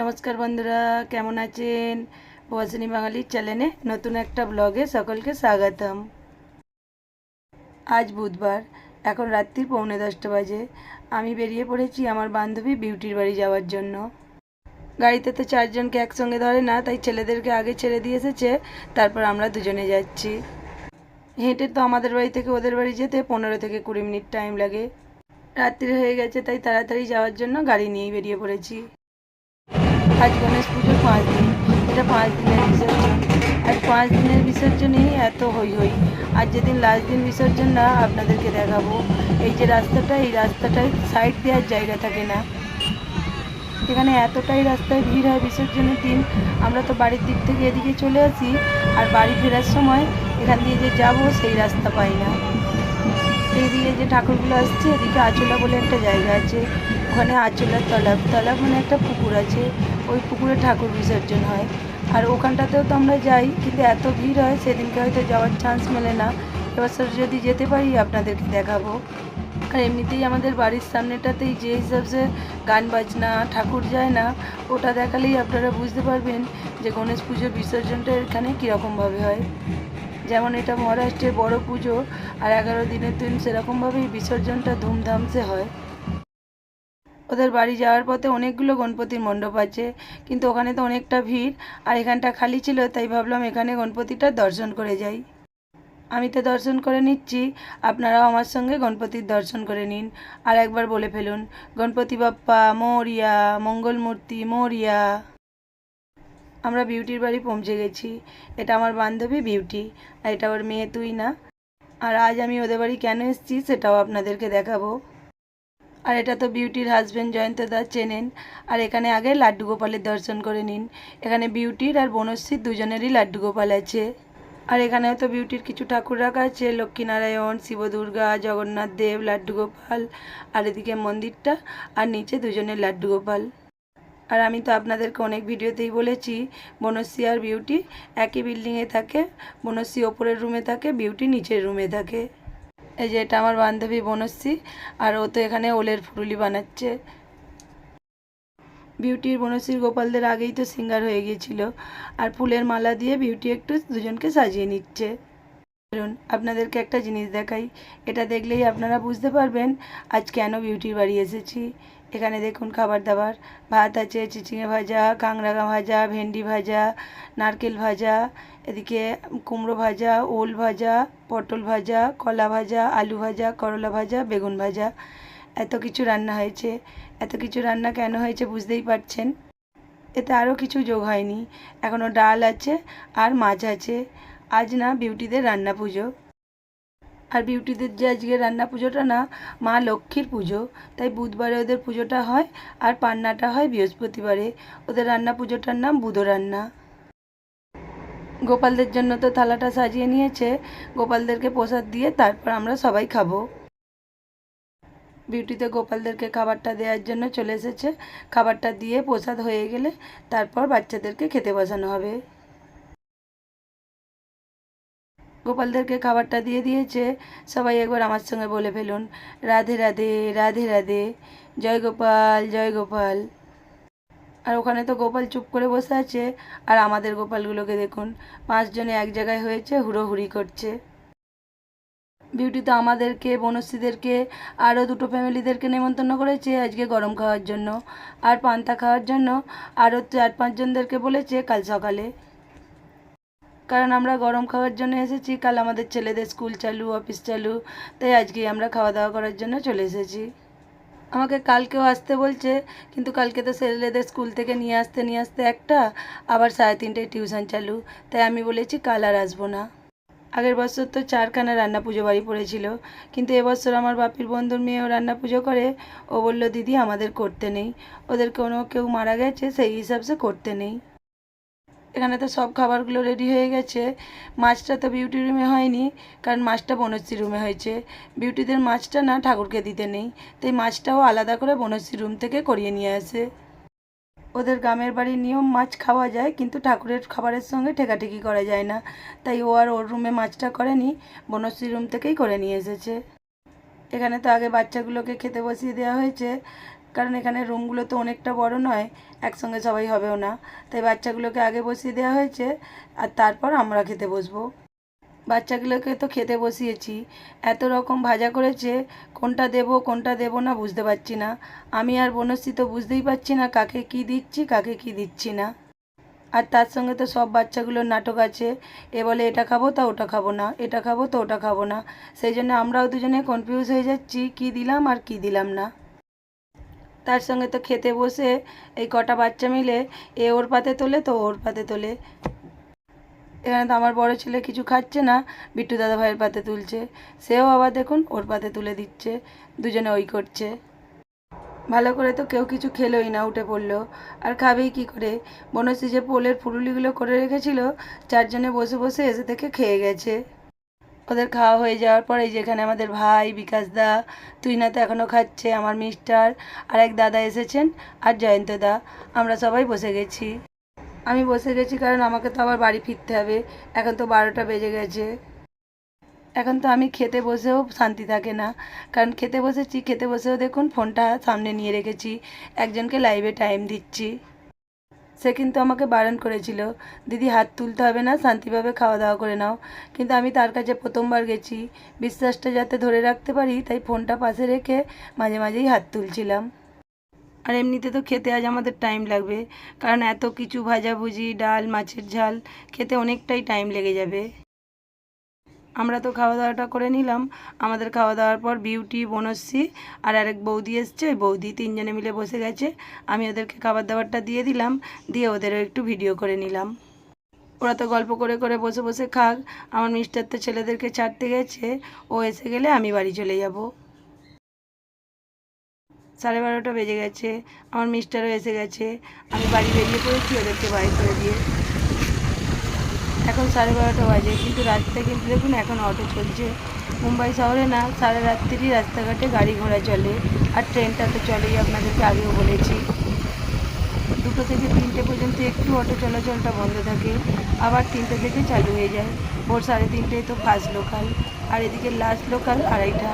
নমস্কার বন্ধুরা, কেমন আছেন? প্রবাসিনী বাঙালির চ্যানেলে নতুন একটা ব্লগে সকলকে স্বাগতম। আজ বুধবার, এখন রাত্রির পৌনে দশটা বাজে। আমি বেরিয়ে পড়েছি আমার বান্ধবী বিউটির বাড়ি যাওয়ার জন্য। গাড়িতে তো চারজনকে একসঙ্গে ধরে না, তাই ছেলেদেরকে আগে ছেড়ে দিয়ে এসেছে, তারপর আমরা দুজনে যাচ্ছি। হেঁটে তো আমাদের বাড়ি থেকে ওদের বাড়ি যেতে পনেরো থেকে কুড়ি মিনিট টাইম লাগে। রাত্রি হয়ে গেছে, তাই তাড়াতাড়ি যাওয়ার জন্য গাড়ি নিয়েই বেরিয়ে পড়েছি। আজ গণেশ পুজোর পাঁচ দিন। এটা পাঁচ দিনের বিসর্জন। আজ পাঁচ দিনের বিসর্জনেই এত হই হই। আর যেদিন লাস্ট দিন বিসর্জন না, আপনাদেরকে দেখাবো। এই যে রাস্তাটা, এই রাস্তাটায় সাইড দেওয়ার জায়গা থাকে না। এখানে এতটাই রাস্তায় ভিড় হয় বিসর্জনের দিন। আমরা তো বাড়ির দিক থেকে এদিকে চলে আসি। আর বাড়ি ফেরার সময় এখান দিয়ে যে যাব, সেই রাস্তা পাই না। এইদিকে যে ঠাকুরগুলো আসছে, এদিকে আচলা বলে একটা জায়গা আছে। ওখানে আচলার তলাব তলাব মানে একটা পুকুর আছে, ওই পুকুরে ঠাকুর বিসর্জন হয়। আর ওখানটাতেও তো আমরা যাই, কিন্তু এত ভিড় হয়, সেদিনকে হয়তো যাওয়ার চান্স মেলে না। এবছর যদি যেতে পারি, আপনাদেরকে দেখাবো। আর এমনিতেই আমাদের বাড়ির সামনেটাতেই যে হিসাবে গান বাজনা, ঠাকুর যায় না, ওটা দেখালেই আপনারা বুঝতে পারবেন যে গণেশ পুজোর বিসর্জনটা এখানে কীরকমভাবে হয়। যেমন এটা মহারাষ্ট্রের বড় পুজো, আর এগারো দিনের দিন সেরকমভাবেই বিসর্জনটা ধুমধামসে হয়। ওদের বাড়ি যাওয়ার পথে অনেকগুলো গণপতির মণ্ডপ আছে, কিন্তু ওখানে তো অনেকটা ভিড়, আর এখানটা খালি ছিল, তাই ভাবলাম এখানে গণপতিটা দর্শন করে যাই। আমি তো দর্শন করে নিচ্ছি, আপনারাও আমার সঙ্গে গণপতির দর্শন করে নিন। আর একবার বলে ফেলুন, গণপতি বাপ্পা, মৌরিয়া, মঙ্গলমূর্তি, মৌরিয়া। আমরা বিউটির বাড়ি পৌঁছে গেছি। এটা আমার বান্ধবী বিউটি, আর এটা ওর মেয়ে তুই না আর আজ আমি ওদের বাড়ি কেন এসেছি সেটাও আপনাদেরকে দেখাবো। আর এটা তো বিউটির হাজব্যান্ড জয়ন্ত দা চেনেন। আর এখানে আগে লাড্ডু গোপালের দর্শন করে নিন। এখানে বিউটির আর বনশ্রীর দুজনেরই লাড্ডু গোপাল আছে। আর এখানেও তো বিউটির কিছু ঠাকুর রাখা আছে। লক্ষ্মীনারায়ণ শিব দুর্গা জগন্নাথ দেব, লাড্ডু গোপাল, আর এদিকে মন্দিরটা, আর নিচে দুজনের লাড্ডু গোপাল। আর আমি তো আপনাদেরকে অনেক ভিডিওতেই বলেছি, বনশ্রী আর বিউটি একই বিল্ডিংয়ে থাকে, বনশ্রী ওপরের রুমে থাকে বিউটি নিচের রুমে থাকে। এই যে এটা আমার বান্ধবী বনশ্রী, আর ও তো এখানে ওলের ফুরুলি বানাচ্ছে। বিউটির বনশ্রীর গোপালদের আগেই তো সিঙ্গার হয়ে গিয়েছিল। আর ফুলের মালা দিয়ে বিউটি একটু দুজনকে সাজিয়ে নিচ্ছে। চলুন আপনাদেরকে একটা জিনিস দেখাই, এটা দেখলেই আপনারা বুঝতে পারবেন আজ কেন বিউটির বাড়ি এসেছি। এখানে দেখুন খাবার দাবার, ভাত আছে, চিচিঙে ভাজা, কাঁকড়া ভাজা, ভেন্ডি ভাজা, নারকেল ভাজা, এদিকে কুমড়ো ভাজা, ওল ভাজা, পটল ভাজা, কলা ভাজা, আলু ভাজা, করলা ভাজা, বেগুন ভাজা। এত কিছু রান্না হয়েছে, এত কিছু রান্না কেন হয়েছে বুঝতেই পারছেন? এতে আরও কিছু যোগ হয়নি। এখনও ডাল আছে আর মাছ আছে। আজ না বিউটিদের রান্না পুজো। আর বিউটিদের যে আজকে রান্না পুজোটা না, মা লক্ষ্মীর পুজো। তাই বুধবারে ওদের পুজোটা হয়, আর পান্নাটা হয় বৃহস্পতিবারে। ওদের রান্না পুজোটার নাম বুধো রান্না। গোপালদের জন্য তো থালাটা সাজিয়ে নিয়েছে। গোপালদেরকে প্রসাদ দিয়ে তারপর আমরা সবাই খাব। বিউটিতে গোপালদেরকে খাবারটা দেওয়ার জন্য চলে এসেছে। খাবারটা দিয়ে প্রসাদ হয়ে গেলে তারপর বাচ্চাদেরকে খেতে বসানো হবে। গোপালদেরকে খাবারটা দিয়ে দিয়েছে। সবাই একবার আমার সঙ্গে বলে ফেলুন, রাধে রাধে রাধে রাধে, জয় গোপাল জয় গোপাল। আর ওখানে তো গোপাল চুপ করে বসে আছে, আর আমাদের গোপালগুলোকে দেখুন, পাঁচজনে এক জায়গায় হয়েছে, হুড়োহুড়ি করছে। বিউটি তো আমাদেরকে, বনশ্রীদেরকে, আরও দুটো ফ্যামিলিদেরকে নেমন্তন্ন করেছে আজকে গরম খাওয়ার জন্য। আর পান্তা খাওয়ার জন্য আরও চার পাঁচজনদেরকে বলেছে কাল সকালে। কারণ আমরা গরম খাওয়ার জন্য এসেছি, কাল আমাদের ছেলেদের স্কুল চালু, অফিস চালু, তাই আজকে আমরা খাওয়া দাওয়া করার জন্য চলে এসেছি। আমাকে কালকেও আসতে বলছে, কিন্তু কালকে তো ছেলেদের স্কুল থেকে নিয়ে আসতে নিয়ে আসতে একটা, আবার সাড়ে তিনটেয় টিউশন চালু, তাই আমি বলেছি কাল আর আসব না। আগের বছর তো চারখানা রান্না পুজো বাড়ি পড়েছিল, কিন্তু এবছর আমার বাপির বন্ধুর মেয়েও রান্না পুজো করে, ও বলল, দিদি, আমাদের করতে নেই। ওদের কোনো কেউ মারা গেছে, সেই হিসাবে করতে নেই। এখানে তো সব খাবারগুলো রেডি হয়ে গেছে। মাছটা তো বিউটি রুমে হয়নি, কারণ মাছটা বনশ্রী রুমে হয়েছে। বিউটিদের মাছটা না ঠাকুরকে দিতে নেই, তাই মাছটাও আলাদা করে বনশ্রী রুম থেকে করিয়ে নিয়ে আসে। ওদের গ্রামের বাড়ির নিয়ম, মাছ খাওয়া যায়, কিন্তু ঠাকুরের খাবারের সঙ্গে ঠেকাঠেকি করা যায় না। তাই ও আর ওর রুমে মাছটা করেনি, বনশ্রী রুম থেকেই করে নিয়ে এসেছে। এখানে তো আগে বাচ্চাগুলোকে খেতে বসিয়ে দেওয়া হয়েছে। কারণ এখানে রুমগুলো তো অনেকটা বড় নয়, একসঙ্গে সবাই হবেও না। তাই বাচ্চাগুলোকে আগে বসিয়ে দেওয়া হয়েছে, আর তারপর আমরা খেতে বসবো। বাচ্চাগুলোকে তো খেতে বসিয়েছি। এত রকম ভাজা করেছে, কোনটা দেব কোনটা দেব না বুঝতে পারছি না। আমি আর বনশ্রী তো বুঝতেই পারছি না কাকে কি দিচ্ছি, কাকে কি দিচ্ছি না। আর তার সঙ্গে তো সব বাচ্চাগুলোর নাটক আছে। এ বলে, এটা খাব তা ওটা খাব না, এটা খাব তো ওটা খাব না। সেই জন্য আমরাও দুজনে কনফিউজ হয়ে যাচ্ছি, কি দিলাম আর কি দিলাম না। তার সঙ্গে তো খেতে বসে এই কটা বাচ্চা মিলে, এ ওর পাতে তোলে, তো ওর পাতে তোলে। এখানে তো আমার বড় ছেলে কিছু খাচ্ছে না, বিট্টু দাদা ভাইয়ের পাতে তুলছে। সেও আবার দেখুন ওর পাতে তুলে দিচ্ছে, দুজনে ওই করছে। ভালো করে তো কেউ কিছু খেলোই না, উঠে পড়ল। আর খাবেই কি করে? বনশ্রী যে পোলের ফুলুলিগুলো করে রেখেছিল, চারজনে বসে বসে এসে থেকে খেয়ে গেছে। ওদের খাওয়া হয়ে যাওয়ার পরে যেখানে আমাদের ভাই, বিকাশ দা তুই না তো এখনও খাচ্ছে, আমার মিস্টার আর এক দাদা এসেছেন আর জয়ন্ত দা। আমরা সবাই বসে গেছি। আমি বসে গেছি কারণ আমাকে তো আবার বাড়ি ফিরতে হবে। এখন তো বারোটা বেজে গেছে। এখন তো আমি খেতে বসেও শান্তি থাকে না। কারণ খেতে বসেছি, খেতে বসেও দেখুন ফোনটা সামনে নিয়ে রেখেছি। একজনকে লাইভে টাইম দিচ্ছি। সে কিন্তু আমাকে বারণ করেছিল, দিদি, হাত তুলতে হবে না, শান্তিভাবে খাওয়া দাওয়া করে নাও। কিন্তু আমি তার কাছে প্রথমবার গেছি, বিশ্বাসটা যাতে ধরে রাখতে পারি, তাই ফোনটা পাশে রেখে মাঝে মাঝেই হাত তুলছিলাম। আর এমনিতে তো খেতে আজ আমাদের টাইম লাগবে, কারণ এত কিছু ভাজাভুজি, ডাল, মাছের ঝাল, খেতে অনেকটাই টাইম লেগে যাবে। আমরা তো খাওয়া দাওয়াটা করে নিলাম। আমাদের খাওয়া দাওয়ার পর বিউটি, বনশ্রী আর আরেক বৌদি এসছে। বৌদি তিনজনে মিলে বসে গেছে। আমি ওদেরকে খাবার দাবারটা দিয়ে দিলাম। দিয়ে ওদেরও একটু ভিডিও করে নিলাম। ওরা তো গল্প করে করে বসে বসে খাক। আমার মিস্টার তো ছেলেদেরকে ছাড়তে গেছে। ও এসে গেলে আমি বাড়ি চলে যাব। সাড়ে বারোটা বেজে গেছে। আমার মিস্টারও এসে গেছে। আমি বাড়ি বেরিয়ে পড়েছি ওদেরকে বাড়ি করে দিয়ে। এখন সাড়ে বারোটা বাজে, কিন্তু রাস্তায় কিন্তু দেখুন এখন অটো চলছে। মুম্বাই শহরে না, সারা রাত্রি রাস্তাঘাটে গাড়ি ঘোড়া চলে, আর ট্রেনটা তো চলেই আপনাদেরকে আগেও বলেছি। দুটো থেকে তিনটে পর্যন্ত একটু অটো চলাচলটা বন্ধ থাকে, আবার তিনটে থেকে চালু হয়ে যায়। ভোর সাড়ে তিনটেয় তো ফার্স্ট লোকাল আর এদিকে লাস্ট লোকাল আড়াইটা।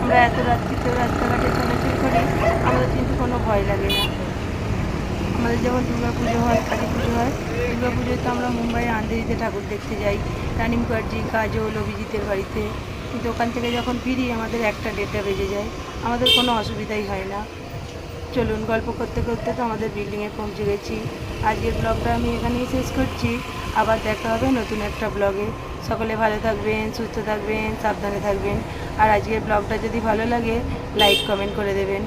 আমরা এত রাত্রিতেও রাস্তাঘাটে চলাচল করি, আমাদের কিন্তু কোনো ভয় লাগে না। আমাদের যেমন দুর্গা পুজো হয়, কালী পুজো হয় দুর্গা পুজোয় তো আমরা মুম্বাইয়ে আন্ধেরিতে ঠাকুর দেখতে যাই রানী মুখার্জি কাজল, অভিজিতের বাড়িতে। কিন্তু ওখান থেকে যখন ফিরি, আমাদের একটা ডেটটা বেজে যায়। আমাদের কোনো অসুবিধাই হয় না। চলুন, গল্প করতে করতে তো আমাদের বিল্ডিংয়ে পৌঁছে গেছি। আজকের ব্লগটা আমি এখানেই শেষ করছি। আবার দেখা হবে নতুন একটা ব্লগে সকলে ভালো থাকবেন, সুস্থ থাকবেন, সাবধানে থাকবেন। আর আজকের ব্লগটা যদি ভালো লাগে লাইক কমেন্ট করে দেবেন।